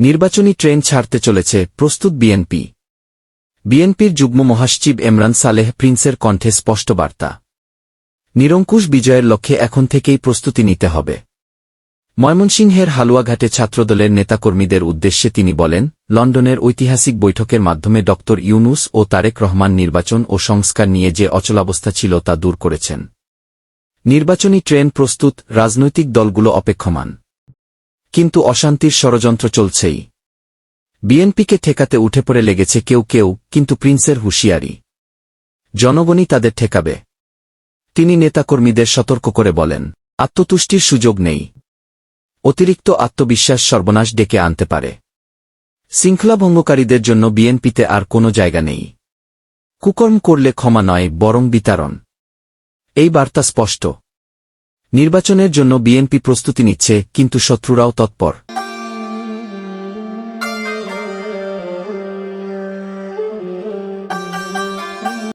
নির্বাচনী ট্রেন ছাড়তে চলেছে প্রস্তুত বিএনপি। বিএনপির যুগ্ম মহাসচিব এমরান সালেহ প্রিন্সের কণ্ঠে স্পষ্ট বার্তা। নিরঙ্কুশ বিজয়ের লক্ষ্যে এখন থেকেই প্রস্তুতি নিতে হবে। ময়মনসিংহের হালুয়াঘাটে ছাত্রদলের নেতাকর্মীদের উদ্দেশ্যে তিনি বলেন, লন্ডনের ঐতিহাসিক বৈঠকের মাধ্যমে ড. ইউনুস ও তারেক রহমান নির্বাচন ও সংস্কার নিয়ে যে অচলাবস্থা ছিল তা দূর করেছেন। নির্বাচনী ট্রেন প্রস্তুত, রাজনৈতিক দলগুলো অপেক্ষমান। কিন্তু অশান্তির ষড়যন্ত্র চলছেই। বিএনপিকে ঠেকাতে উঠে পড়ে লেগেছে কেউ কেউ, কিন্তু প্রিন্সের হুঁশিয়ারি। জনগণই তাদের ঠেকাবে। তিনি নেতাকর্মীদের সতর্ক করে বলেন, আত্মতুষ্টির সুযোগ নেই। অতিরিক্ত আত্মবিশ্বাস সর্বনাশ ডেকে আনতে পারে। শৃঙ্খলাভঙ্গকারীদের জন্য বিএনপিতে আর কোনো জায়গা নেই। কুকর্ম করলে ক্ষমা নয়, বরং বিতারণ। এই বার্তা স্পষ্ট। নির্বাচনের জন্য বিএনপি প্রস্তুতি নিচ্ছে কিন্তু শত্রুরাও তৎপর।